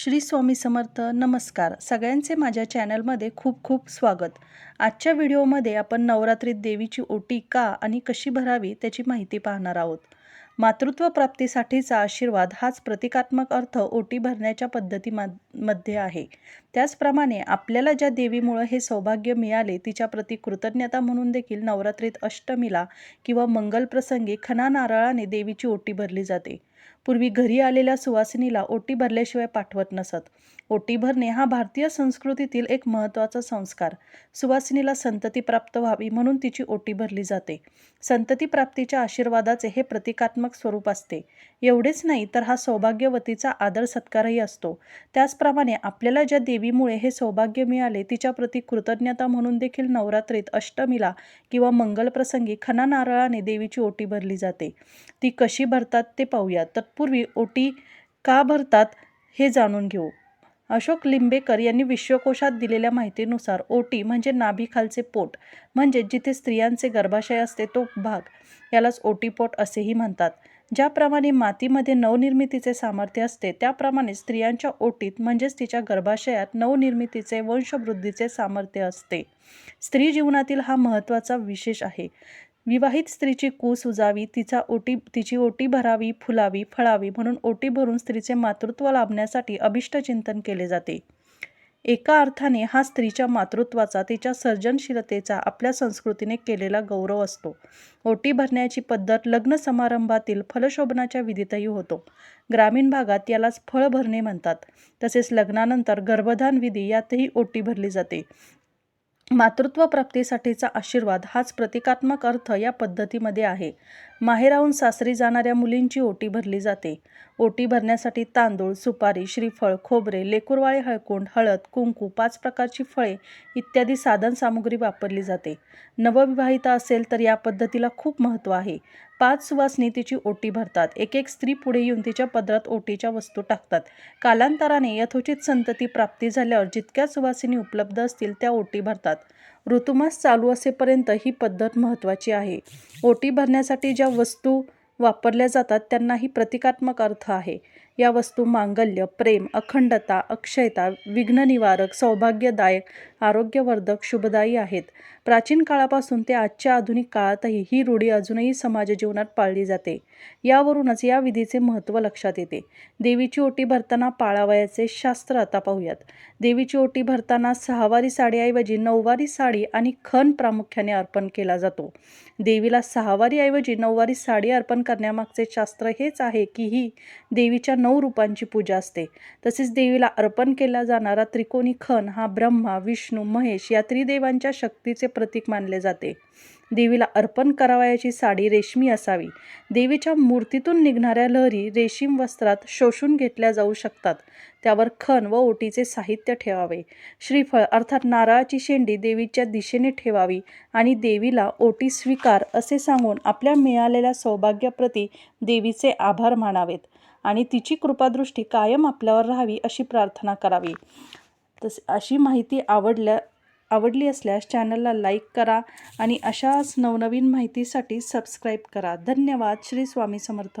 श्री स्वामी समर्थ नमस्कार. सगळ्यांचे माझ्या चॅनलमध्ये खूप खूप स्वागत. आजच्या व्हिडिओमध्ये आपण नवरात्रीत देवीची ओटी का आणि कशी भरावी त्याची माहिती पाहणार आहोत. मातृत्व प्राप्तीसाठीचा आशीर्वाद हाच प्रतिकात्मक अर्थ ओटी भरण्याच्या पद्धतीमध्ये आहे. त्याचप्रमाणे आपल्याला ज्या देवीमुळं हे सौभाग्य मिळाले तिच्या प्रति कृतज्ञता म्हणून देखील नवरात्रीत अष्टमीला किंवा मंगलप्रसंगी खना नारळाने देवीची ओटी भरली जाते. पूर्वी घरी आलेल्या सुवासिनीला ओटी भरल्याशिवाय पाठवत नसत. ओटी भरणे हा भारतीय संस्कृतीतील एक महत्त्वाचा संस्कार. सुवासिनीला संतती प्राप्त व्हावी म्हणून तिची ओटी भरली जाते. संतती प्राप्तीच्या आशीर्वादाचे हे प्रतिकात्मक स्वरूप असते. एवढेच नाही तर हा सौभाग्यवतीचा आदर सत्कारही असतो. त्याचप्रमाणे आपल्याला ज्या देवीमुळे हे सौभाग्य मिळाले तिच्या प्रती कृतज्ञता म्हणून देखील नवरात्रीत अष्टमीला किंवा मंगलप्रसंगी खना नारळाने देवीची ओटी भरली जाते. ती कशी भरतात ते पाहूया. तत्पूर्वी ओटी का भरतात हे जाणून घेऊ. अशोक लिंबेकर यांनी विश्वकोशात दिलेल्या माहितीनुसार ओटी म्हणजे नाभीखालचे पोट म्हणजे जिथे स्त्रियांचे गर्भाशय असते तो भाग यालाच ओटीपोट असेही म्हणतात. ज्याप्रमाणे मातीमध्ये नवनिर्मितीचे सामर्थ्य असते त्याप्रमाणे स्त्रियांच्या ओटीत म्हणजेच तिच्या गर्भाशयात नवनिर्मितीचे वंशवृद्धीचे सामर्थ्य असते. स्त्री जीवनातील हा महत्त्वाचा विशेष आहे. विवाहित स्त्रीची कूस उजावी तिचा ओटी तिची ओटी भरावी फुलावी फळावी म्हणून ओटी भरून स्त्रीचे मातृत्व लाभण्यासाठी अभिष्ट चिंतन केले जाते. एका अर्थाने हा स्त्रीच्या मातृत्वाचा तिच्या सर्जनशीलतेचा आपल्या संस्कृतीने केलेला गौरव असतो. ओटी भरण्याची पद्धत लग्न समारंभातील फलशोभनाच्या विधीतही होतो. ग्रामीण भागात यालाच फळ भरणे म्हणतात. तसेच लग्नानंतर गर्भधान विधी यातही ओटी भरली जाते. मातृत्व प्राप्तीसाठीचा आशीर्वाद हाच प्रतिकात्मक अर्थ या पद्धतीमध्ये आहे. माहेराहून सासरी जाणाऱ्या मुलींची ओटी भरली जाते. ओटी भरण्यासाठी तांदूळ सुपारी श्रीफळ खोबरे लेकुरवाळे हळकुंड हळद कुंकू पाच प्रकारची फळे इत्यादी साधन सामुग्री वापरली जाते. नवविवाहिता असेल तर या पद्धतीला खूप महत्त्व आहे. पाच सुवासनी तिची ओटी भरतात. एक एक स्त्री पुढे येऊन तिच्या पदरात ओटीच्या वस्तू टाकतात. कालांतराने यथोचित संतती प्राप्ती झाल्यावर जितक्या सुवासिनी उपलब्ध असतील त्या ओटी भरतात. ऋतुमास चालू असेपर्यंत ही पद्धत महत्त्वाची आहे. ओटी भरण्यासाठी ज्या वस्तू वापरल्या जातात त्यांनाही प्रतिकात्मक अर्थ आहे. या वस्तू मांगल्य प्रेम अखंडता अक्षयता विघ्ननिवारक सौभाग्यदायक आरोग्यवर्धक शुभदायी आहेत. प्राचीन काळापासून ते आजच्या आधुनिक काळातही ही रूढी अजूनही समाज जीवनात पाळली जाते. यावरूनच या विधीचे महत्त्व लक्षात येते. देवीची ओटी भरताना पाळावयाचे शास्त्र आता पाहूयात. देवीची ओटी भरताना सहावारी साडीऐवजी नऊवारी साडी आणि खण प्रामुख्याने अर्पण केला जातो. देवीला सहावारीऐवजी नऊवारी साडी अर्पण करण्यामागचे शास्त्र हेच आहे की ही देवीच्या नऊ रूपांची पूजा असते. तसेच देवीला अर्पण केला जाणारा त्रिकोणी खण हा ब्रह्मा विष्णू महेश या त्रिदेवांच्या शक्तीचे प्रतीक मानले जाते. देवीला अर्पण करावयाची साडी रेशमी असावी. देवीच्या मूर्तीतून निघणाऱ्या लहरी रेशीम वस्त्रात शोषून घेतल्या जाऊ शकतात. त्यावर खण व ओटीचे साहित्य ठेवावे. श्रीफळ अर्थात नारळाची शेंडी देवीच्या दिशेने ठेवावी आणि देवीला ओटी स्वीकार असे सांगून आपल्या मिळालेल्या सौभाग्याप्रती देवीचे आभार मानावेत. आणि तिची कृपादृष्टी कायम आपल्यावर राहावी अशी प्रार्थना करावी. तस अशी माहिती आवडल्या आवडली असल्यास चॅनलला लाईक करा आणि अशाच नवनवीन माहितीसाठी सबस्क्राईब करा. धन्यवाद. श्री स्वामी समर्थ.